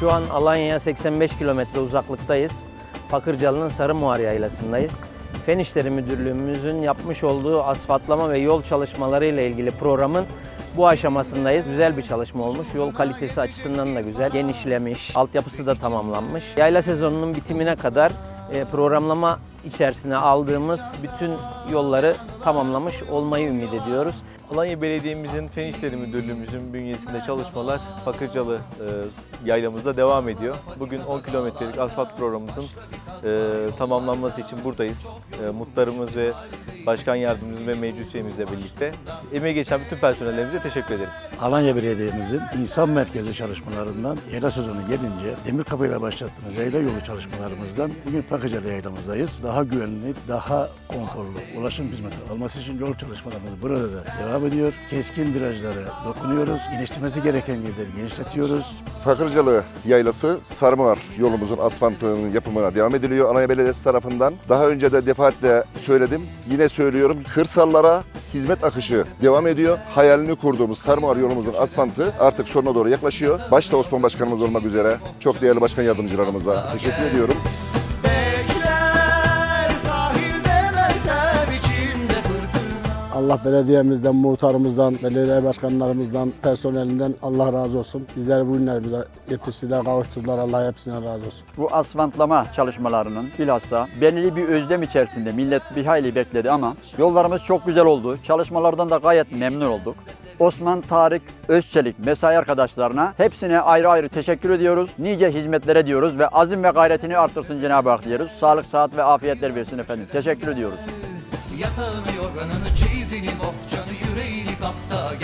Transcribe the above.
Şu an Alanya'ya 85 kilometre uzaklıktayız. Fakırcalı'nın Sarımuğar Yaylası'ndayız. Fen İşleri Müdürlüğümüzün yapmış olduğu asfaltlama ve yol çalışmaları ile ilgili programın bu aşamasındayız. Güzel bir çalışma olmuş. Yol kalitesi açısından da güzel. Genişlemiş, altyapısı da tamamlanmış. Yayla sezonunun bitimine kadar programlama içerisine aldığımız bütün yolları tamamlamış olmayı ümit ediyoruz. Alanya Belediye'mizin Fen İşleri Müdürlüğümüzün bünyesinde çalışmalar Fakırcalı e, yaylamızda devam ediyor. Bugün 10 kilometrelik asfalt programımızın e, tamamlanması için buradayız. E, muhtarımız ve başkan yardımcımız ve meclis üyemizle birlikte. Emeği geçen bütün personellerimize teşekkür ederiz. Alanya Belediye'mizin insan merkezli çalışmalarından yayla sezonu gelince Demirkapı ile başlattığımız yayla yolu çalışmalarımızdan bugün Pakıcalı yaylamızdayız. Daha güvenli, daha konforlu ulaşım hizmeti alması için yol çalışmalarımız burada da devam ediyor. Keskin virajlara dokunuyoruz. Genişlemesi gereken yerleri genişletiyoruz. Fakırcalı Yaylası Sarmar yolumuzun asfaltının yapımına devam ediliyor Alanya Belediyesi tarafından. Daha önce de defaatle söyledim. Yine söylüyorum. Kırsallara hizmet akışı devam ediyor. Hayalini kurduğumuz Sarmar yolumuzun asfaltı artık sonuna doğru yaklaşıyor. Başta Osman Başkanımız olmak üzere çok değerli başkan yardımcılarımıza teşekkür ediyorum. Allah belediyemizden, muhtarımızdan, belediye başkanlarımızdan, personelinden Allah razı olsun. Bizleri bu günlerimize yetiştiler, kavuşturdular. Allah hepsine razı olsun. Bu asfaltlama çalışmalarının bilhassa belirli bir özlem içerisinde millet bir hayli bekledi ama yollarımız çok güzel oldu. Çalışmalardan da gayet memnun olduk. Osman Tarık Özçelik mesai arkadaşlarına hepsine ayrı ayrı teşekkür ediyoruz. Nice hizmetlere diyoruz ve azim ve gayretini artırsın Cenab-ı Hak diyoruz. Sağlık, sıhhat ve afiyetler versin efendim. Teşekkür ediyoruz. Yatağını yorganını çeyizini bohçanı yüreğini kapta